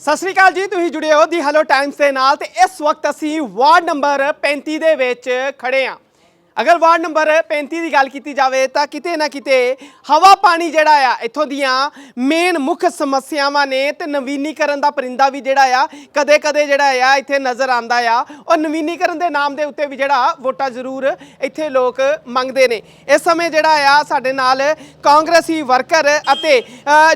ਸਤਿ ਸ਼੍ਰੀ ਅਕਾਲ ਜੀ, ਤੁਸੀਂ ਜੁੜੇ ਹੋ ਦੀ ਹੈਲੋ ਟਾਈਮਸ ਦੇ ਨਾਲ ਤੇ ਇਸ ਵਕਤ ਅਸੀਂ ਵਾਰਡ ਨੰਬਰ 35 ਦੇ ਵਿੱਚ ਖੜੇ ਹਾਂ। ਅਗਰ ਵਾਰਡ ਨੰਬਰ 35 ਦੀ ਗੱਲ ਕੀਤੀ ਜਾਵੇ ਤਾਂ ਕਿਤੇ ਨਾ ਕਿਤੇ ਹਵਾ ਪਾਣੀ ਜਿਹੜਾ ਆ, ਇੱਥੋਂ ਦੀਆਂ ਮੇਨ ਮੁੱਖ ਸਮੱਸਿਆਵਾਂ ਨੇ ਤੇ ਨਵੀਨੀਕਰਨ ਦਾ ਪਰਿੰਦਾ ਵੀ ਜਿਹੜਾ ਆ ਕਦੇ ਕਦੇ ਜਿਹੜਾ ਆ, ਇੱਥੇ ਨਜ਼ਰ ਆਂਦਾ ਆ। ਔਰ ਨਵੀਨੀਕਰਨ ਦੇ ਨਾਮ ਦੇ ਉੱਤੇ ਵੀ ਜਿਹੜਾ ਵੋਟਾਂ ਜ਼ਰੂਰ ਇੱਥੇ ਲੋਕ ਮੰਗਦੇ ਨੇ। ਇਸ ਸਮੇਂ ਜਿਹੜਾ ਆ, ਸਾਡੇ ਨਾਲ ਕਾਂਗਰਸੀ ਵਰਕਰ ਅਤੇ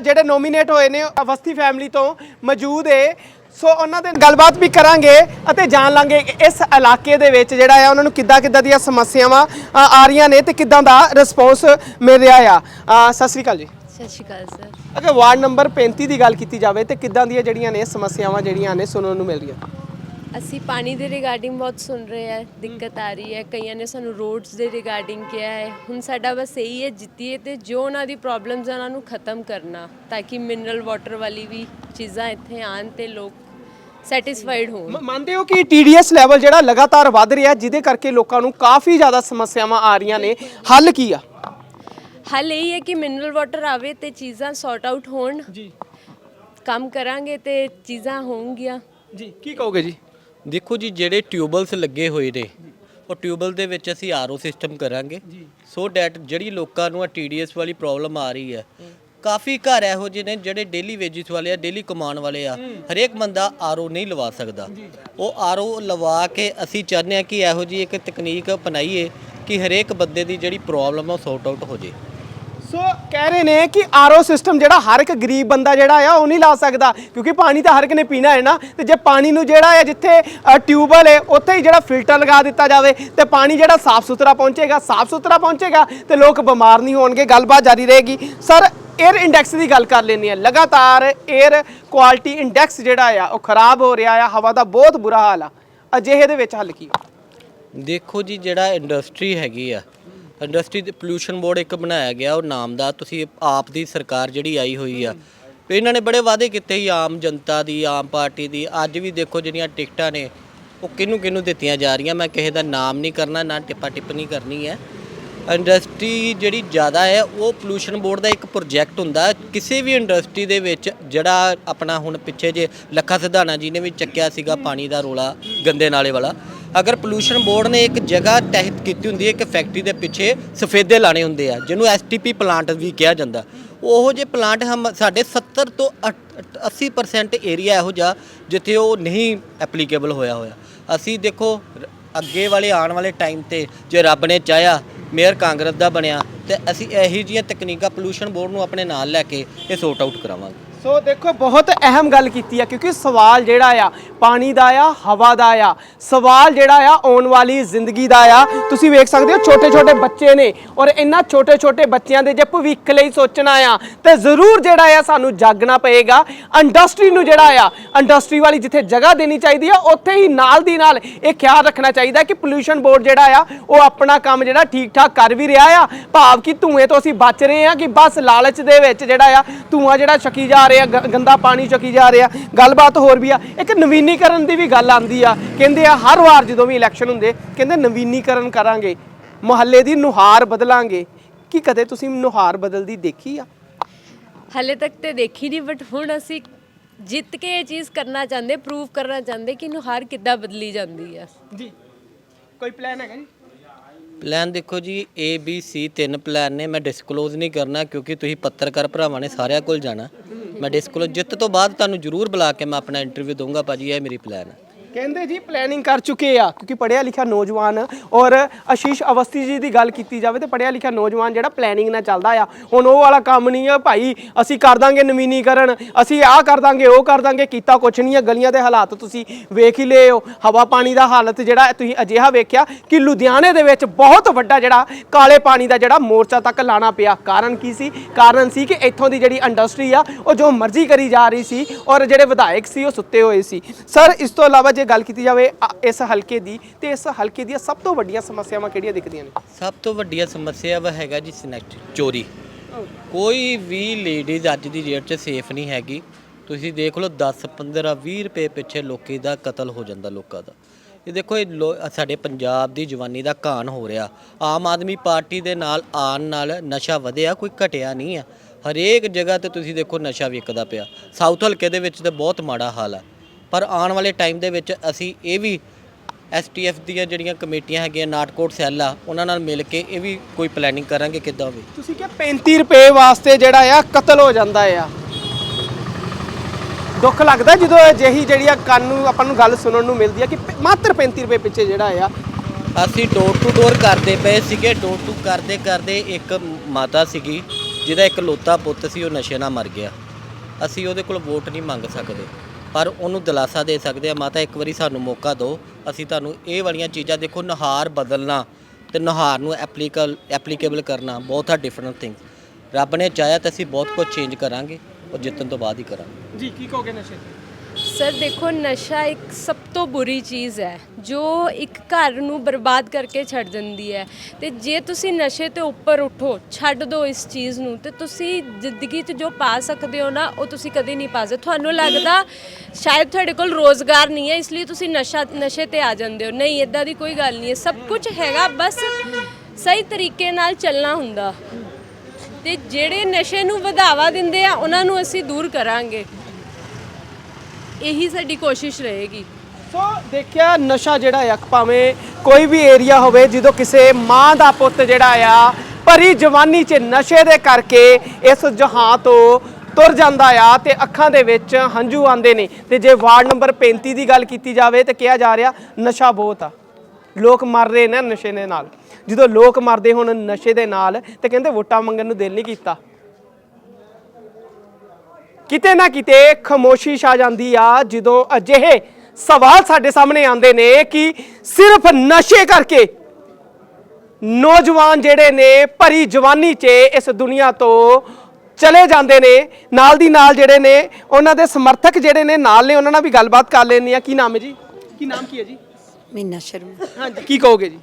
ਜਿਹੜੇ ਨੋਮੀਨੇਟ ਹੋਏ ਨੇ ਅਵਸਥੀ ਫੈਮਿਲੀ ਤੋਂ ਮੌਜੂਦ ਏ। ਸੋ ਉਹਨਾਂ ਦੇ ਗੱਲਬਾਤ ਵੀ ਕਰਾਂਗੇ ਅਤੇ ਜਾਣ ਲਾਂਗੇ ਕਿ ਇਸ ਇਲਾਕੇ ਦੇ ਵਿੱਚ ਜਿਹੜਾ ਆ ਉਹਨਾਂ ਨੂੰ ਕਿੱਦਾਂ ਕਿੱਦਾਂ ਦੀਆਂ ਸਮੱਸਿਆਵਾਂ ਅ, ਆ ਰਹੀਆਂ ਨੇ ਤੇ ਕਿੱਦਾਂ ਦਾ ਰਿਸਪੌਂਸ ਮਿਲ ਰਿਹਾ ਆ। ਅ, ਸਤਿ ਸ਼੍ਰੀ ਅਕਾਲ ਜੀ। ਸਤਿ ਸ਼੍ਰੀ ਅਕਾਲ ਸਰ। ਅਗਰ ਵਾਰਡ ਨੰਬਰ 35 ਦੀ ਗੱਲ ਕੀਤੀ ਜਾਵੇ ਤੇ ਕਿੱਦਾਂ ਦੀਆਂ ਜਿਹੜੀਆਂ ਨੇ ਸਮੱਸਿਆਵਾਂ ਜਿਹੜੀਆਂ ਨੇ ਸੁਣਨ ਨੂੰ ਮਿਲ ਰਹੀਆਂ? ਅਸੀਂ ਪਾਣੀ ਦੇ ਰਿਗਾਰਡਿੰਗ ਬਹੁਤ ਸੁਣ ਰਹੇ ਹੈ ਦਿੱਕਤ ਆ ਰਹੀ ਹੈ। ਕਈਆਂ ਨੇ ਸਾਨੂੰ ਰੋਡਸ ਦੇ ਰਿਗਾਰਡਿੰਗ ਕਿਹਾ ਹੈ। ਹੁਣ ਸਾਡਾ ਬਸ ਇਹੀ ਹੈ ਜਿੱਤੀਏ ਤੇ ਜੋ ਉਹਨਾਂ ਦੀ ਪ੍ਰੋਬਲਮਸ ਆ ਉਹਨਾਂ ਨੂੰ ਖਤਮ ਕਰਨਾ ਤਾਂ ਕਿ ਮਿਨਰਲ ਵਾਟਰ ਵਾਲੀ ਵੀ ਚੀਜ਼ਾਂ ਇੱਥੇ ਆਣ ਤੇ ਲੋਕ ਸੈਟੀਸਫਾਈਡ ਹੋਣ। ਮ- ਮੰਨਦੇ ਹੋ ਕਿ TDS ਲੈਵਲ ਜਿਹੜਾ ਲਗਾਤਾਰ ਵੱਧ ਰਿਹਾ ਜਿਹਦੇ ਕਰਕੇ ਲੋਕਾਂ ਨੂੰ ਕਾਫੀ ਜ਼ਿਆਦਾ ਸਮੱਸਿਆਵਾਂ ਆ ਰਹੀਆਂ ਨੇ। ਹੱਲ ਕੀ ਆ? ਹੱਲ ਇਹ ਹੈ ਕਿ ਮਿਨਰਲ ਵਾਟਰ ਆਵੇ ਤੇ ਚੀਜ਼ਾਂ ਸੌਰਟ ਆਊਟ ਹੋਣ। ਜੀ। ਕੰਮ ਕਰਾਂਗੇ ਤੇ ਚੀਜ਼ਾਂ ਹੋਣਗੀਆਂ। ਜੀ ਕੀ ਕਹੋਗੇ ਜੀ? ਦੇਖੋ ਜੀ ਜਿਹੜੇ ਟਿਊਬਲਸ ਲੱਗੇ ਹੋਏ ਨੇ ਉਹ ਟਿਊਬਲ ਦੇ ਵਿੱਚ ਅਸੀਂ ਆਰਓ ਸਿਸਟਮ ਕਰਾਂਗੇ। ਸੋ ਡੈਟ ਜਿਹੜੀ ਲੋਕਾਂ ਨੂੰ ਆ ਟੀਡੀਐਸ ਵਾਲੀ ਪ੍ਰੋਬਲਮ ਆ ਰਹੀ ਹੈ ਕਾਫੀ ਘਰ ਇਹੋ ਜਿਹੇ ਨੇ ਜਿਹੜੇ ਡੇਲੀ ਵੇਜਿਸ ਵਾਲੇ ਆ ਡੇਲੀ ਕਮਾਉਣ ਵਾਲੇ ਆ। ਹਰੇਕ ਬੰਦਾ ਆਰਓ ਨਹੀਂ ਲਵਾ ਸਕਦਾ। ਉਹ ਆਰਓ ਲਵਾ ਕੇ ਅਸੀਂ ਚਾਹੁੰਦੇ ਆ ਕਿ ਇਹੋ ਜਿਹੀ ਇੱਕ ਤਕਨੀਕ ਅਪਣਾਈਏ ਕਿ ਹਰੇਕ ਬੰਦੇ ਦੀ ਜਿਹੜੀ ਪ੍ਰੋਬਲਮ ਆ ਸੌਰਟ ਆਊਟ ਹੋ ਜੇ। ਸੋ ਕਹਿ ਰਹੇ ਨੇ ਕਿ ਆਰਓ ਸਿਸਟਮ ਜਿਹੜਾ ਹਰ ਇੱਕ ਗਰੀਬ ਬੰਦਾ ਜਿਹੜਾ ਆ ਉਹ ਨਹੀਂ ਲਾ ਸਕਦਾ। ਕਿਉਂਕਿ ਪਾਣੀ ਤਾਂ ਹਰ ਇੱਕ ਨੇ ਪੀਣਾ ਹੈ ਨਾ। ਤੇ ਜੇ ਪਾਣੀ ਨੂੰ ਜਿਹੜਾ ਹੈ ਜਿੱਥੇ ਟਿਊਬਲ ਹੈ ਉੱਥੇ ਹੀ ਜਿਹੜਾ ਫਿਲਟਰ ਲਗਾ ਦਿੱਤਾ ਜਾਵੇ ਤੇ ਪਾਣੀ ਜਿਹੜਾ ਸਾਫ਼ ਸੁਥਰਾ ਪਹੁੰਚੇਗਾ ਸਾਫ਼ ਸੁਥਰਾ ਪਹੁੰਚੇਗਾ ਤੇ ਲੋਕ ਬਿਮਾਰ ਨਹੀਂ ਹੋਣਗੇ। ਗੱਲਬਾਤ ਜਾਰੀ ਰਹੇਗੀ। ਸਰ 에ਅਰ ਇੰਡੈਕਸ ਦੀ ਗੱਲ ਕਰ ਲੈਂਦੇ ਆ ਲਗਾਤਾਰ 에ਅਰ ਕੁਆਲਿਟੀ ਇੰਡੈਕਸ ਜਿਹੜਾ ਆ, ਉਹ ਖਰਾਬ ਹੋ ਰਿਹਾ ਆ। ਹਵਾ ਦਾ ਬਹੁਤ ਬੁਰਾ ਹਾਲ ਆ। ਅਜਿਹੇ ਦੇ ਵਿੱਚ ਹੱਲ ਕੀ ਦੇਖੋ ਜੀ, ਜਿਹੜਾ ਇੰਡਸਟਰੀ ਹੈਗੀ ਆ ਇੰਡਸਟਰੀ ਦੇ ਪੋਲੂਸ਼ਨ ਬੋਰਡ ਇੱਕ ਬਣਾਇਆ ਗਿਆ, ਉਹ ਨਾਮ ਦਾ। ਤੁਸੀਂ ਆਪ ਦੀ ਸਰਕਾਰ ਜਿਹੜੀ ਆਈ ਹੋਈ ਆ ਇਹਨਾਂ ਨੇ ਬੜੇ ਵਾਅਦੇ ਕੀਤੇ ਸੀ, ਆਮ ਜਨਤਾ ਦੀ, ਆਮ ਪਾਰਟੀ ਦੀ। ਅੱਜ ਵੀ ਦੇਖੋ ਜਿਹੜੀਆਂ ਟਿਕਟਾਂ ਨੇ, ਉਹ ਕਿਹਨੂੰ ਕਿਹਨੂੰ ਦਿੱਤੀਆਂ ਜਾ ਰਹੀਆਂ। ਮੈਂ ਕਿਸੇ ਦਾ ਨਾਮ ਨਹੀਂ ਕਰਨਾ, ਨਾ ਟਿੱਪਾ ਟਿੱਪਣੀ ਕਰਨੀ ਹੈ। ਇੰਡਸਟਰੀ ਜਿਹੜੀ ਜ਼ਿਆਦਾ ਹੈ, ਉਹ ਪੋਲੂਸ਼ਨ ਬੋਰਡ ਦਾ ਇੱਕ ਪ੍ਰੋਜੈਕਟ ਹੁੰਦਾ। ਕਿਸੇ ਵੀ ਇੰਡਸਟਰੀ ਦੇ ਵਿੱਚ ਜਿਹੜਾ ਆਪਣਾ ਹੁਣ ਪਿੱਛੇ ਜੇ ਲੱਖਾ ਸਿਧਾਣਾ ਜੀ ਨੇ ਵੀ ਚੱਕਿਆ ਸੀਗਾ ਪਾਣੀ ਦਾ ਰੋਲਾ, ਗੰਦੇ ਨਾਲੇ ਵਾਲਾ। ਅਗਰ ਪੋਲੂਸ਼ਨ ਬੋਰਡ ਨੇ ਇੱਕ ਜਗ੍ਹਾ ਤਹਿਤ ਕੀਤੀ ਹੁੰਦੀ ਹੈ, ਇੱਕ ਫੈਕਟਰੀ ਦੇ ਪਿੱਛੇ ਸਫੇਦੇ ਲਾਣੇ ਹੁੰਦੇ ਆ, ਜਿਹਨੂੰ ਐਸਟੀਪੀ ਪਲਾਂਟ ਵੀ ਕਿਹਾ ਜਾਂਦਾ। ਉਹੋ ਜਿਹੇ ਪਲਾਂਟ ਹਮ ਸਾਡੇ 70 ਤੋਂ 80% ਏਰੀਆ ਇਹੋ ਜਿਹਾ, ਜਿੱਥੇ ਉਹ ਨਹੀਂ ਐਪਲੀਕੇਬਲ ਹੋਇਆ ਹੋਇਆ। ਅਸੀਂ ਦੇਖੋ, ਅੱਗੇ ਵਾਲੇ ਆਉਣ ਵਾਲੇ ਟਾਈਮ ਤੇ ਜੇ ਰੱਬ ਨੇ ਚਾਹਿਆ ਮੇਅਰ ਕਾਂਗਰਸ ਦਾ ਬਣਿਆ ਤੇ ਅਸੀਂ ਇਹੀ ਜਿਹੀਆਂ ਤਕਨੀਕਾਂ ਪੋਲੂਸ਼ਨ ਬੋਰਡ ਨੂੰ ਆਪਣੇ ਨਾਲ ਲੈ ਕੇ ਇਹ ਸੋਰਟ ਆਊਟ ਕਰਾਵਾਂਗੇ। ਸੋ ਦੇਖੋ, ਬਹੁਤ ਅਹਿਮ ਗੱਲ ਕੀਤੀ ਆ, ਕਿਉਂਕਿ ਸਵਾਲ ਜਿਹੜਾ ਆ, ਪਾਣੀ ਦਾ ਆ, ਹਵਾ ਦਾ ਆ। ਸਵਾਲ ਜਿਹੜਾ ਆ, ਆਉਣ ਵਾਲੀ ਜ਼ਿੰਦਗੀ ਦਾ ਆ। ਤੁਸੀਂ ਵੇਖ ਸਕਦੇ ਹੋ ਛੋਟੇ ਛੋਟੇ ਬੱਚੇ ਨੇ ਔਰ ਇਹਨਾਂ ਛੋਟੇ ਛੋਟੇ ਬੱਚਿਆਂ ਦੇ ਜੇ ਭਵਿੱਖ ਲਈ ਸੋਚਣਾ ਆ, ਤੇ ਜ਼ਰੂਰ ਜਿਹੜਾ ਆ ਸਾਨੂੰ ਜਾਗਣਾ ਪਏਗਾ। ਇੰਡਸਟਰੀ ਨੂੰ ਜਿਹੜਾ ਆ, ਇੰਡਸਟਰੀ ਵਾਲੀ ਜਿੱਥੇ ਜਗ੍ਹਾ ਦੇਣੀ ਚਾਹੀਦੀ ਆ, ਉੱਥੇ ਹੀ ਨਾਲ ਦੀ ਨਾਲ ਇਹ ਖਿਆਲ ਰੱਖਣਾ ਚਾਹੀਦਾ ਕਿ ਪੋਲੂਸ਼ਨ ਬੋਰਡ ਜਿਹੜਾ ਆ, ਉਹ ਆਪਣਾ ਕੰਮ ਜਿਹੜਾ ਠੀਕ ਠਾਕ ਕਰ ਵੀ ਰਿਹਾ ਆ। ਭਾਵ ਕਿ ਧੂਏ ਤੋਂ ਅਸੀਂ ਬਚ ਰਹੇ ਆ ਕਿ ਬਸ ਲਾਲਚ ਦੇ ਵਿੱਚ ਜਿਹੜਾ ਆ, ਧੂਆਂ ਜਿਹੜਾ ਛਕੀ ਜਾ ਰਿਹਾ ਗ- ਗੰਦਾ ਪਾਣੀ ਛਕੀ ਜਾ ਰਿਹਾ। ਗੱਲਬਾਤ ਹੋਰ ਵੀ ਆ। ਇੱਕ ਨਵੀਨੀਕਰਨ ਦੀ ਵੀ ਗੱਲ ਆਂਦੀ ਆ। ਕਹਿੰਦੇ ਆ ਹਰ ਵਾਰ ਜਦੋਂ ਵੀ ਇਲੈਕਸ਼ਨ ਹੁੰਦੇ ਕਹਿੰਦੇ ਨਵੀਨੀਕਰਨ ਕਰਾਂਗੇ। ਮੁਹੱਲੇ ਦੀ ਨੁਹਾਰ ਬਦਲਾਂਗੇ। ਕੀ ਕਦੇ ਤੁਸੀਂ ਨੁਹਾਰ ਬਦਲਦੀ ਦੇਖੀ ਆ? ਹਲੇ ਤੱਕ ਤੇ ਦੇਖੀ ਨਹੀਂ ਬਟ ਹੁਣ ਅਸੀਂ ਜਿੱਤ ਕੇ ਇਹ ਚੀਜ਼ ਕਰਨਾ ਚਾਹੁੰਦੇ ਪ੍ਰੂਵ ਕਰਨਾ ਚਾਹੁੰਦੇ ਕਿ ਹਾਰ ਕਿੱਦਾਂ ਬਦਲੀ ਜਾਂਦੀ ਹੈ ਜੀ। ਕੋਈ ਪਲਾਨ ਹੈਗਾ ਜੀ? ਪਲਾਨ ਦੇਖੋ ਜੀ A B C ਤਿੰਨ ਪਲਾਨ ਨੇ। ਮੈਂ ਡਿਸਕਲੋਜ਼ ਨਹੀਂ ਕਰਨਾ ਕਿਉਂਕਿ ਤੁਸੀਂ ਪੱਤਰਕਾਰ ਭਰਾਵਾਂ ਨੇ ਸਾਰਿਆਂ ਕੋਲ ਜਾਣਾ। ਮੈਂ ਡਿਸਕਲੋਜ਼ ਜਿੱਤ ਤੋਂ ਬਾਅਦ ਤੁਹਾਨੂੰ ਜ਼ਰੂਰ ਬੁਲਾ ਕੇ ਮੈਂ ਆਪਣਾ ਇੰਟਰਵਿਊ ਦਊਂਗਾ ਭਾਜੀ, ਇਹ ਮੇਰੀ ਪਲਾਨ ਹੈ। ਕਹਿੰਦੇ ਜੀ ਪਲੈਨਿੰਗ ਕਰ ਚੁੱਕੇ ਆ, ਕਿਉਂਕਿ ਪੜਿਆ ਲਿਖਿਆ ਨੌਜਵਾਨ ਔਰ ਆਸ਼ੀਸ਼ ਅਵਸਥੀ ਜੀ ਦੀ ਗੱਲ ਕੀਤੀ ਜਾਵੇ ਤੇ ਪੜਿਆ ਲਿਖਿਆ ਨੌਜਵਾਨ ਜਿਹੜਾ ਪਲੈਨਿੰਗ ਨਾਲ ਚੱਲਦਾ ਆ, ਹੁਣ ਉਹ ਵਾਲਾ ਕੰਮ ਨਹੀਂ ਆ, ਭਾਈ ਅਸੀਂ ਕਰ ਦਾਂਗੇ ਨਵੀਨੀਕਰਨ, ਅਸੀਂ ਆਹ ਕਰ ਦਾਂਗੇ, ਉਹ ਕਰ ਦਾਂਗੇ, ਕੀਤਾ ਕੁਛ ਨਹੀਂ ਆ, ਗਲੀਆਂ ਦੇ ਹਾਲਾਤ ਤੁਸੀਂ ਵੇਖ ਹੀ ਲਏ ਹੋ, ਹਵਾ ਪਾਣੀ ਦਾ ਹਾਲਤ ਜਿਹੜਾ ਤੁਸੀਂ ਅਜਿਹਾ ਵੇਖਿਆ ਕਿ ਲੁਧਿਆਣੇ ਦੇ ਵਿੱਚ ਬਹੁਤ ਵੱਡਾ ਜਿਹੜਾ ਕਾਲੇ ਪਾਣੀ ਦਾ ਜਿਹੜਾ ਮੋਰਚਾ ਤੱਕ ਲਾਣਾ ਪਿਆ। ਕਾਰਨ ਕੀ ਸੀ? ਕਾਰਨ ਸੀ ਕਿ ਇੱਥੋਂ ਦੀ ਜਿਹੜੀ ਇੰਡਸਟਰੀ ਆ, ਉਹ ਜੋ ਮਰਜ਼ੀ ਕਰੀ ਜਾ ਰਹੀ ਸੀ ਔਰ ਜਿਹੜੇ ਵਿਧਾਇਕ ਸੀ, ਉਹ ਸੁੱਤੇ ਹੋਏ ਸੀ। ਸਰ ਇਸ ਤੋਂ ਇਲਾਵਾ ਜੇ ਗੱਲ ਕੀਤੀ ਜਾਵੇ ਇਸ ਹਲਕੇ ਦੀ ਤੇ ਇਸ ਹਲਕੇ ਦੀਆਂ ਸਭ ਤੋਂ ਵੱਡੀਆਂ ਸਮੱਸਿਆਵਾਂ ਕਿਹੜੀਆਂ ਦਿਖਦੀਆਂ ਨੇ? ਸਭ ਤੋਂ ਵੱਡੀਆ ਸਮੱਸਿਆ ਵਾ ਹੈਗਾ ਜੀ ਸਨੈਕਟ ਚੋਰੀ। ਕੋਈ ਵੀ ਲੇਡੀਜ਼ ਅੱਜ ਦੀ ਡੇਟ 'ਚ ਸੇਫ ਨਹੀਂ ਹੈਗੀ। ਤੁਸੀਂ ਦੇਖ ਲਓ 10 15 20 ਰੁਪਏ ਪਿੱਛੇ ਲੋਕੀ ਦਾ ਕਤਲ ਹੋ ਜਾਂਦਾ ਲੋਕਾਂ ਦਾ। ਇਹ ਦੇਖੋ ਇਹ ਸਾਡੇ ਪੰਜਾਬ ਦੀ ਜਵਾਨੀ ਦਾ ਘਾਣ ਹੋ ਰਿਹਾ। ਆਮ ਆਦਮੀ ਪਾਰਟੀ ਦੇ ਨਾਲ ਆਉਣ ਨਾਲ ਨਸ਼ਾ ਵਧਿਆ ਕੋਈ ਘਟਿਆ ਨਹੀਂ ਆ। ਹਰੇਕ ਜਗ੍ਹਾ ਤੇ ਤੁਸੀਂ ਦੇਖੋ ਨਸ਼ਾ ਵਿਕਦਾ ਪਿਆ। ਸਾਊਥ ਹਲਕੇ ਦੇ ਵਿੱਚ ਤੇ ਬਹੁਤ ਮਾੜਾ ਹਾਲ ਹੈ ਪਰ ਆਉਣ ਵਾਲੇ ਟਾਈਮ ਦੇ ਵਿੱਚ ਅਸੀਂ ਇਹ ਵੀ ਐਸਟੀਐਫ ਦੀਆਂ ਜਿਹੜੀਆਂ ਕਮੇਟੀਆਂ ਹੈਗੀਆਂ ਨਾਟਕੋਟ ਸੈੱਲ ਆ ਉਹਨਾਂ ਨਾਲ ਮਿਲ ਕੇ ਇਹ ਵੀ ਕੋਈ ਪਲੈਨਿੰਗ ਕਰਾਂਗੇ ਕਿੱਦਾਂ ਵੀ। ਤੁਸੀਂ ਕਿ 35 ਰੁਪਏ ਵਾਸਤੇ ਜਿਹੜਾ ਆ ਕਤਲ ਹੋ ਜਾਂਦਾ ਆ। ਦੁੱਖ ਲੱਗਦਾ ਜਦੋਂ ਅਜਿਹੀ ਜਿਹੜੀ ਆ ਕੰਨ ਨੂੰ ਆਪਾਂ ਨੂੰ ਗੱਲ ਸੁਣਨ ਨੂੰ ਮਿਲਦੀ ਆ ਕਿ ਮਾਤਰ 35 ਰੁਪਏ ਪਿੱਛੇ ਜਿਹੜਾ ਆ। ਅਸੀਂ ਡੋਰ ਟੂ ਡੋਰ ਕਰਦੇ ਪਏ ਸੀਗੇ ਡੋਰ ਟੂ ਕਰਦੇ ਕਰਦੇ ਇੱਕ ਮਾਤਾ ਸੀਗੀ ਜਿਹਦਾ ਇੱਕ ਲੋਤਾ ਪੁੱਤ ਸੀ ਉਹ ਨਸ਼ੇ ਨਾਲ ਮਰ ਗਿਆ। ਅਸੀਂ ਉਹਦੇ ਕੋਲ ਵੋਟ ਨਹੀਂ ਮੰਗ ਸਕਦੇ। ਪਰ ਉਹਨੂੰ ਦਿਲਾਸਾ ਦੇ ਸਕਦੇ ਆ। ਮਾਤਾ, ਇੱਕ ਵਾਰੀ ਸਾਨੂੰ ਮੌਕਾ ਦਿਓ। ਅਸੀਂ ਤੁਹਾਨੂੰ ਇਹ ਵਾਲੀਆਂ ਚੀਜ਼ਾਂ ਦੇਖੋ, ਨਹਾਰ ਬਦਲਣਾ ਤੇ ਨਹਾਰ ਨੂੰ ਐਪਲੀਕਲ ਐਪਲੀਕੇਬਲ ਕਰਨਾ, ਬਹੁਤ ਆ ਡਿਫਰੈਂਟ ਥਿੰਗਸ ਰੱਬ ਨੇ ਚਾਹਿਆ ਤਾਂ ਅਸੀਂ ਬਹੁਤ ਕੁਝ ਚੇਂਜ ਕਰਾਂਗੇ, ਉਹ ਜਿੱਤਣ ਤੋਂ ਬਾਅਦ ਹੀ ਕਰਾਂਗੇ। ਜੀ, ਕੀ ਕਹੋਗੇ ਨਸ਼ੇ ਸਰ, ਦੇਖੋ, ਨਸ਼ਾ ਇੱਕ ਸਭ ਤੋਂ ਬੁਰੀ ਚੀਜ਼ ਹੈ, ਜੋ ਇੱਕ ਘਰ ਨੂੰ ਬਰਬਾਦ ਕਰਕੇ ਛੱਡ ਦਿੰਦੀ ਹੈ। ਤੇ ਜੇ ਤੁਸੀਂ ਨਸ਼ੇ ਤੇ ਉੱਪਰ ਉਠੋ, ਛੱਡ ਦਿਓ ਇਸ ਚੀਜ਼ ਨੂੰ, ਤੇ ਤੁਸੀਂ ਜ਼ਿੰਦਗੀ 'ਚ ਜੋ ਪਾ ਸਕਦੇ ਹੋ ਨਾ, ਉਹ ਤੁਸੀਂ ਕਦੇ ਨਹੀਂ ਪਾ ਸਕਦੇ। ਤੁਹਾਨੂੰ ਲੱਗਦਾ ਸ਼ਾਇਦ ਤੁਹਾਡੇ ਕੋਲ ਰੋਜ਼ਗਾਰ ਨਹੀਂ ਹੈ, ਇਸ ਲਈ ਤੁਸੀਂ ਨਸ਼ਾ, ਨਸ਼ੇ ਤੇ ਆ ਜਾਂਦੇ ਹੋ। ਨਹੀਂ ਇਦਾਂ ਦੀ ਕੋਈ ਗੱਲ ਨਹੀਂ ਹੈ। ਸਭ ਕੁਝ ਹੈਗਾ, ਬਸ ਸਹੀ ਤਰੀਕੇ ਨਾਲ ਚੱਲਣਾ ਹੁੰਦਾ। ਤੇ ਜਿਹੜੇ ਨਸ਼ੇ ਨੂੰ ਵਧਾਵਾ ਦਿੰਦੇ ਆ, ਉਹਨਾਂ ਨੂੰ ਅਸੀਂ ਦੂਰ ਕਰਾਂਗੇ। ਇਹੀ ਸਾਡੀ ਕੋਸ਼ਿਸ਼ ਰਹੇਗੀ। ਸੋ ਦੇਖਿਆ, ਨਸ਼ਾ ਜਿਹੜਾ ਆ, ਭਾਵੇਂ ਕੋਈ ਵੀ ਏਰੀਆ ਹੋਵੇ, ਜਦੋਂ ਕਿਸੇ ਮਾਂ ਦਾ ਪੁੱਤ ਜਿਹੜਾ ਆ, ਭਰੀ ਜਵਾਨੀ 'ਚ ਨਸ਼ੇ ਦੇ ਕਰਕੇ ਇਸ ਜਹਾਂ ਤੋਂ ਤੁਰ ਜਾਂਦਾ ਆ ਤੇ ਅੱਖਾਂ ਦੇ ਵਿੱਚ ਹੰਝੂ ਆਉਂਦੇ ਨੇ। ਤੇ ਜੇ ਵਾਰਡ ਨੰਬਰ 35 ਦੀ ਗੱਲ ਕੀਤੀ ਜਾਵੇ ਤੇ ਕਿਹਾ ਜਾ ਰਿਹਾ, ਨਸ਼ਾ ਬਹੁਤ ਆ। ਲੋਕ ਮਰ ਰਹੇ ਨੇ ਨਸ਼ੇ ਦੇ ਨਾਲ। ਜਦੋਂ ਲੋਕ ਮਰਦੇ ਹੁਣ ਨਸ਼ੇ ਦੇ ਨਾਲ, ਤੇ ਕਹਿੰਦੇ ਵੋਟਾਂ ਮੰਗਣ ਨੂੰ ਦਿਲ ਨਹੀਂ ਕੀਤਾ। ਕਿਤੇ ਨਾ ਕਿਤੇ ਖਮੋਸ਼ੀ ਛਾ ਜਾਂਦੀ ਆ ਜਦੋਂ ਅਜਿਹੇ ਸਵਾਲ ਸਾਡੇ ਸਾਹਮਣੇ ਆਉਂਦੇ ਨੇ ਕਿ ਸਿਰਫ ਨਸ਼ੇ ਕਰਕੇ ਨੌਜਵਾਨ ਜਿਹੜੇ ਨੇ ਭਰੀ ਜਵਾਨੀ 'ਚ ਇਸ ਦੁਨੀਆ ਤੋਂ ਚਲੇ ਜਾਂਦੇ ਨੇ ਨਾਲ ਦੀ ਨਾਲ ਜਿਹੜੇ ਨੇ ਉਹਨਾਂ ਦੇ ਸਮਰਥਕ ਜਿਹੜੇ ਨੇ ਨਾਲ ਨੇ ਉਹਨਾਂ ਨਾਲ ਵੀ ਗੱਲਬਾਤ ਕਰ ਲੈਣੀ ਆ ਕੀ ਨਾਮ ਹੈ ਜੀ? ਕੀ ਨਾਮ ਕੀ ਹੈ ਜੀ? ਮੀਨਾ ਸ਼ਰਮਾ। ਹਾਂਜੀ ਕੀ ਕਹੋਗੇ ਜੀ?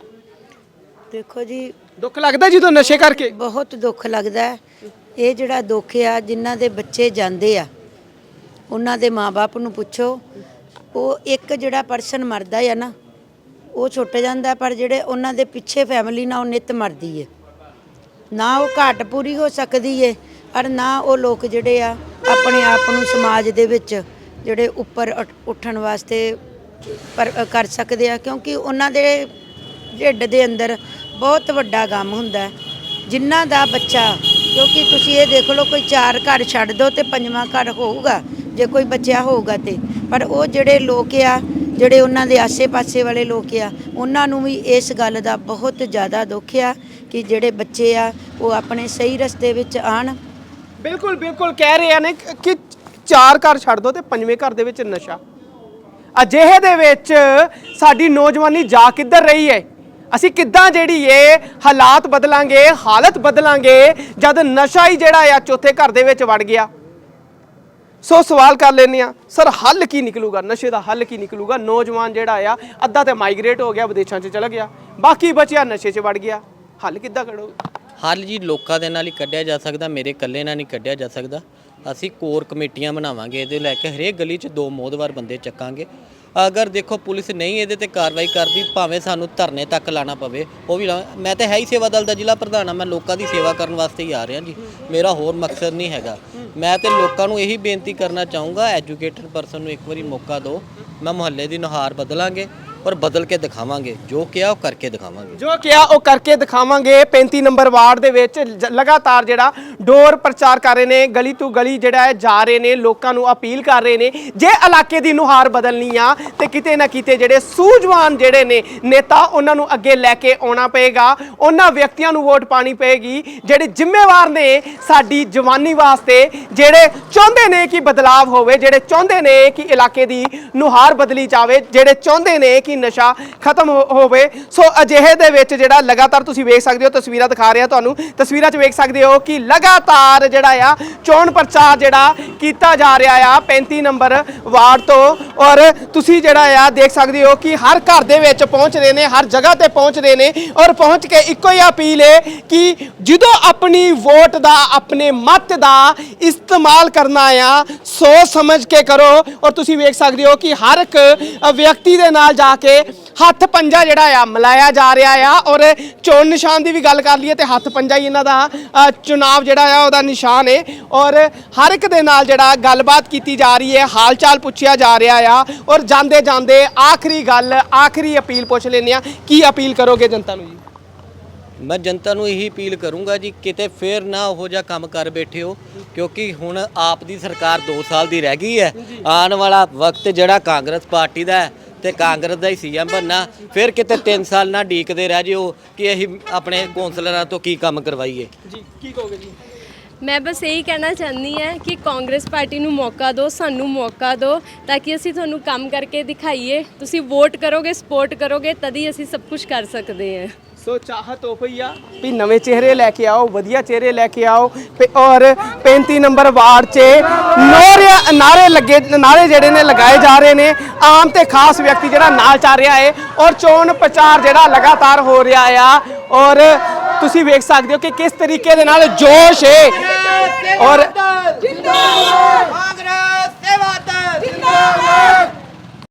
ਦੇਖੋ ਜੀ ਦੁੱਖ ਲੱਗਦਾ ਜਦੋਂ ਨਸ਼ੇ ਕਰਕੇ? ਬਹੁਤ ਦੁੱਖ ਲੱਗਦਾ ਹੈ। ਇਹ ਜਿਹੜਾ ਦੁੱਖ ਆ, ਜਿਨ੍ਹਾਂ ਦੇ ਬੱਚੇ ਜਾਂਦੇ ਆ, ਉਹਨਾਂ ਦੇ ਮਾਪੇ ਨੂੰ ਪੁੱਛੋ, ਉਹ ਇੱਕ ਜਿਹੜਾ ਪਰਸਨ ਮਰਦਾ ਆ ਨਾ, ਉਹ ਛੁੱਟ ਜਾਂਦਾ, ਪਰ ਜਿਹੜੇ ਉਹਨਾਂ ਦੇ ਪਿੱਛੇ ਫੈਮਿਲੀ ਨਾਲ ਉਹ ਨਿਤ ਮਰਦੀ ਏ। ਨਾ ਉਹ ਘਾਟ ਪੂਰੀ ਹੋ ਸਕਦੀ ਏ ਔਰ ਨਾ ਉਹ ਲੋਕ ਜਿਹੜੇ ਆ, ਆਪਣੇ ਆਪ ਨੂੰ ਸਮਾਜ ਦੇ ਵਿੱਚ ਜਿਹੜੇ ਉੱਪਰ ਉੱਠ- ਉੱਠਣ ਵਾਸਤੇ ਪਰ, ਕਰ ਸਕਦੇ ਆ, ਕਿਉਂਕਿ ਉਹਨਾਂ ਦੇ ਢਿੱਡ ਦੇ ਅੰਦਰ ਬਹੁਤ ਵੱਡਾ ਗਮ ਹੁੰਦਾ। ਹੈ ਜਿਨ੍ਹਾਂ ਦਾ ਬੱਚਾ ਕਿਉਂਕਿ ਤੁਸੀਂ ਇਹ ਦੇਖ ਲਓ, ਕੋਈ ਚਾਰ ਘਰ ਛੱਡ ਦੋ ਤੇ ਪੰਜਵਾਂ ਘਰ ਹੋਊਗਾ, ਜੇ ਕੋਈ ਬੱਚਿਆ ਹੋਊਗਾ ਤੇ। ਪਰ ਉਹ ਜਿਹੜੇ ਲੋਕ ਆ, ਜਿਹੜੇ ਉਹਨਾਂ ਦੇ ਆਸੇ-ਪਾਸੇ ਵਾਲੇ ਲੋਕ ਆ, ਉਹਨਾਂ ਨੂੰ ਵੀ ਇਸ ਗੱਲ ਦਾ ਬਹੁਤ ਜ਼ਿਆਦਾ ਦੁੱਖ ਆ ਕਿ ਜਿਹੜੇ ਬੱਚੇ ਆ, ਉਹ ਆਪਣੇ ਸਹੀ ਰਸਤੇ ਵਿੱਚ ਆਣ ਬਿਲਕੁਲ ਬਿਲਕੁਲ ਕਹਿ ਰਹੇ ਆ ਨੇ ਕਿ ਚਾਰ ਘਰ ਛੱਡ ਦੋ ਤੇ ਪੰਜਵੇਂ ਘਰ ਦੇ ਵਿੱਚ ਨਸ਼ਾ। ਅਜਿਹੇ ਦੇ ਵਿੱਚ ਸਾਡੀ ਨੌਜਵਾਨੀ ਜਾ ਕਿੱਧਰ ਰਹੀ ਹੈ ਅਸੀਂ ਕਿੱਦਾਂ ਜਿਹੜੀ ਏ ਹਾਲਾਤ ਬਦਲਾਂਗੇ, ਹਾਲਤ ਬਦਲਾਂਗੇ, ਜਦ ਨਸ਼ਾ ਹੀ ਜਿਹੜਾ ਆ ਚੌਥੇ ਘਰ ਦੇ ਵਿੱਚ ਵੜ ਗਿਆ। ਸੋ ਸਵਾਲ ਕਰ ਲੈਂਦੇ ਆ ਸਰ ਹੱਲ ਕੀ ਨਿਕਲੂਗਾ? ਨਸ਼ੇ ਦਾ ਹੱਲ ਕੀ ਨਿਕਲੂਗਾ? ਨੌਜਵਾਨ ਜਿਹੜਾ ਆ, ਅੱਧਾ ਤੇ ਮਾਈਗ੍ਰੇਟ ਹੋ ਗਿਆ, ਵਿਦੇਸ਼ਾਂ 'ਚ ਚਲਾ ਗਿਆ। ਬਾਕੀ ਬਚਿਆ ਨਸ਼ੇ 'ਚ ਵੜ ਗਿਆ। ਹੱਲ ਕਿੱਦਾਂ ਕਰੋਗੇ? ਹੱਲ ਜੀ ਲੋਕਾਂ ਦੇ ਨਾਲ ਹੀ ਕੱਢਿਆ ਜਾ ਸਕਦਾ, ਮੇਰੇ ਇਕੱਲੇ ਨਾਲ ਨਹੀਂ ਕੱਢਿਆ ਜਾ ਸਕਦਾ। ਅਸੀਂ ਕੋਰ ਕਮੇਟੀਆਂ ਬਣਾਵਾਂਗੇ, ਇਹਦੇ ਲੈ ਕੇ ਹਰੇਕ ਗਲੀ 'ਚ ਦੋ ਮੋਦਵਾਰ ਬੰਦੇ ਚੱਕਾਂਗੇ। ਅਗਰ ਦੇਖੋ ਪੁਲਿਸ ਨਹੀਂ ਇਹਦੇ ਤੇ ਕਾਰਵਾਈ ਕਰਦੀ, ਭਾਵੇਂ ਸਾਨੂੰ ਧਰਨੇ ਤੱਕ ਲਾਣਾ ਪਵੇ, ਉਹ ਵੀ ਲਾ- ਮੈਂ ਤਾਂ ਹੈ ਹੀ ਸੇਵਾ ਦਲ ਦਾ ਜ਼ਿਲ੍ਹਾ ਪ੍ਰਧਾਨ ਹਾਂ ਮੈਂ ਲੋਕਾਂ ਦੀ ਸੇਵਾ ਕਰਨ ਵਾਸਤੇ ਹੀ ਆ ਰਿਹਾ ਜੀ। ਮੇਰਾ ਹੋਰ ਮਕਸਦ ਨਹੀਂ ਹੈਗਾ। ਮੈਂ ਤੇ ਲੋਕਾਂ ਨੂੰ ਇਹੀ ਬੇਨਤੀ ਕਰਨਾ ਚਾਹੂੰਗਾ, ਐਜੂਕੇਟਡ ਪਰਸਨ ਨੂੰ ਇੱਕ ਵਾਰੀ ਮੌਕਾ ਦਿਓ। ਮੈਂ ਮੁਹੱਲੇ ਦੀ ਨੁਹਾਰ ਬਦਲਾਂਗੇ। ਔਰ ਬਦਲ ਕੇ ਦਿਖਾਵਾਂਗੇ, ਜੋ ਕਿਹਾ ਉਹ ਕਰਕੇ ਦਿਖਾਵਾਂਗੇ। ਜੋ ਕਿਹਾ ਉਹ ਕਰਕੇ ਦਿਖਾਵਾਂਗੇ। 35 ਨੰਬਰ ਵਾਰਡ ਦੇ ਵਿੱਚ ਜ- ਲਗਾਤਾਰ ਜਿਹੜਾ ਡੋਰ ਪ੍ਰਚਾਰ ਕਰ ਰਹੇ ਨੇ, ਗਲੀ ਤੋਂ ਗਲੀ ਜਿਹੜਾ ਹੈ ਜਾ ਰਹੇ ਨੇ, ਲੋਕਾਂ ਨੂੰ ਅਪੀਲ ਕਰ ਰਹੇ ਨੇ, ਜੇ ਇਲਾਕੇ ਦੀ ਨੁਹਾਰ ਬਦਲਣੀ ਆ, ਤੇ ਕਿਤੇ ਨਾ ਕਿਤੇ ਜਿਹੜੇ ਸੂਝਵਾਨ ਜਿਹੜੇ ਨੇ ਨੇਤਾ, ਉਹਨਾਂ ਨੂੰ ਅੱਗੇ ਲੈ ਕੇ ਆਉਣਾ ਪਏਗਾ। ਉਹਨਾਂ ਵਿਅਕਤੀਆਂ ਨੂੰ ਵੋਟ ਪਾਣੀ ਪਏਗੀ। ਜਿਹੜੇ ਜ਼ਿੰਮੇਵਾਰ ਨੇ ਸਾਡੀ ਜਵਾਨੀ ਵਾਸਤੇ, ਜਿਹੜੇ ਚਾਹੁੰਦੇ ਨੇ ਕਿ ਬਦਲਾਵ ਹੋਵੇ, ਜਿਹੜੇ ਚਾਹੁੰਦੇ ਨੇ ਕਿ ਇਲਾਕੇ ਦੀ ਨੁਹਾਰ ਬਦਲੀ ਜਾਵੇ, ਜਿਹੜੇ ਚਾਹੁੰਦੇ ਨੇ ਕਿ ਨਸ਼ਾ ਖਤਮ ਹੋਵੇ। ਸੋ ਅਜਿਹੇ ਦੇ ਵਿੱਚ ਜਿਹੜਾ ਲਗਾਤਾਰ ਤੁਸੀਂ ਵੇਖ ਸਕਦੇ ਹੋ, ਤਸਵੀਰਾਂ ਦਿਖਾ ਰਿਹਾ ਤੁਹਾਨੂੰ। ਤਸਵੀਰਾਂ 'ਚ ਵੇਖ ਸਕਦੇ ਹੋ ਕਿ ਲਗਾਤਾਰ ਜਿਹੜਾ ਆ, ਚੋਣ ਪ੍ਰਚਾਰ ਜਿਹੜਾ ਕੀਤਾ ਜਾ ਰਿਹਾ ਆ 35 ਨੰਬਰ ਵਾਰਡ ਤੋਂ। ਔਰ ਤੁਸੀਂ ਜਿਹੜਾ ਆ, ਦੇਖ ਸਕਦੇ ਹੋ ਕਿ ਹਰ ਘਰ ਦੇ ਵਿੱਚ ਪਹੁੰਚ ਰਹੇ ਨੇ, ਹਰ ਜਗ੍ਹਾ ਤੇ ਪਹੁੰਚ ਰਹੇ ਨੇ। ਔਰ ਪਹੁੰਚ ਕੇ ਇੱਕੋ ਹੀ ਅਪੀਲ ਹੈ ਕਿ ਜਦੋਂ ਆਪਣੀ ਵੋਟ ਦਾ, ਆਪਣੇ ਮਤ ਦਾ ਇਸਤੇਮਾਲ ਕਰਨਾ ਆ ਸੋਚ ਸਮਝ ਕੇ ਕਰੋ ਔਰ ਤੁਸੀਂ ਵੇਖ ਸਕਦੇ ਹੋ ਕਿ ਹਰ ਇੱਕ ਵਿਅਕਤੀ ਦੇ ਨਾਲ ਜਾ ਕੇ ਹੱਥ ਪੰਜਾ ਜਿਹੜਾ ਆ, ਮਿਲਾਇਆ ਜਾ ਰਿਹਾ ਆ ਔਰ ਚੋਣ ਨਿਸ਼ਾਨ ਦੀ ਵੀ ਗੱਲ ਕਰ ਲਈਏ ਤੇ ਹੱਥ ਪੰਜਾ ਹੀ ਇਹਨਾਂ ਦਾ ਚੁਣਾਵ ਜਿਹੜਾ ਆ, ਉਹਦਾ ਨਿਸ਼ਾਨ ਹੈ ਔਰ ਹਰ ਇੱਕ ਦੇ ਨਾਲ ਜਿਹੜਾ ਗੱਲਬਾਤ ਕੀਤੀ ਜਾ ਰਹੀ ਹੈ ਹਾਲ ਚਾਲ ਪੁੱਛਿਆ ਜਾ ਰਿਹਾ ਆ ਔਰ ਜਾਂਦੇ ਜਾਂਦੇ ਆਖਰੀ ਗੱਲ, ਆਖਰੀ ਅਪੀਲ ਪੁੱਛ ਲੈਂਦੇ ਆ, ਕੀ ਅਪੀਲ ਕਰੋਗੇ ਜਨਤਾ ਨੂੰ ਜੀ? ਮੈਂ ਜਨਤਾ ਨੂੰ ਇਹੀ ਅਪੀਲ ਕਰੂੰਗਾ ਜੀ ਕਿਤੇ ਫੇਰ ਨਾ ਉਹੋ ਜਿਹਾ ਕੰਮ ਕਰ ਬੈਠੇ ਹੋ ਕਿਉਂਕਿ ਹੁਣ ਆਪ ਦੀ ਸਰਕਾਰ 2 ਸਾਲ ਦੀ ਰਹਿ ਗਈ ਹੈ। ਆਉਣ ਵਾਲਾ ਵਕਤ ਜਿਹੜਾ ਕਾਂਗਰਸ ਪਾਰਟੀ ਦਾ ਹੈ ਤੇ ਕਾਂਗਰਸ ਦਾ ਹੀ ਸੀਐਮ ਬਣਨਾ ਫਿਰ ਕਿਤੇ 3 ਸਾਲ ਨਾ ਡੀਕਦੇ ਰਹਿ ਜਿਓ ਕਿ ਅਸੀਂ ਆਪਣੇ ਕੌਂਸਲਰਾਂ ਤੋਂ ਕੀ ਕੰਮ ਕਰਵਾਈਏ। ਜੀ ਕੀ ਕਹੋਗੇ ਜੀ? ਮੈਂ ਬਸ ਇਹੀ ਕਹਿਣਾ ਚਾਹੁੰਦੀ ਹਾਂ ਕਿ ਕਾਂਗਰਸ ਪਾਰਟੀ ਨੂੰ ਮੌਕਾ ਦਿਓ ਸਾਨੂੰ ਮੌਕਾ ਦਿਓ ਤਾਂ ਕਿ ਅਸੀਂ ਤੁਹਾਨੂੰ ਕੰਮ ਕਰਕੇ ਦਿਖਾਈਏ। ਤੁਸੀਂ ਵੋਟ ਕਰੋਗੇ ਸਪੋਰਟ ਕਰੋਗੇ ਤਦ ਹੀ ਅਸੀਂ ਸਭ ਕੁਝ ਕਰ ਸਕਦੇ ਹਾਂ। ਸੋ ਚਾਹਤ ਹੋ ਪਈ ਆ ਵੀ ਨਵੇਂ ਚਿਹਰੇ ਲੈ ਕੇ ਆਓ, ਵਧੀਆ ਚਿਹਰੇ ਲੈ ਕੇ ਆਓ। ਔਰ 35 ਨੰਬਰ ਵਾਰਡ 'ਚ ਨੋਰਿਆ ਨਾਰੇ ਲੱਗੇ, ਨਾਰੇ ਜਿਹੜੇ ਨੇ ਲਗਾਏ ਜਾ ਰਹੇ ਨੇ। ਆਮ ਤੇ ਖਾਸ ਵਿਅਕਤੀ ਜਿਹੜਾ ਨਾਲ ਚੱਲ ਰਿਹਾ ਏ ਔਰ ਚੋਣ ਪ੍ਰਚਾਰ ਜਿਹੜਾ ਲਗਾਤਾਰ ਹੋ ਰਿਹਾ ਆ। ਔਰ ਤੁਸੀਂ ਵੇਖ ਸਕਦੇ ਹੋ ਕਿ ਕਿਸ ਤਰੀਕੇ ਦੇ ਨਾਲ ਜੋਸ਼ ਏ। ਔਰ ਕਾਂਗਰਸ ਸੇਵਾਦਰ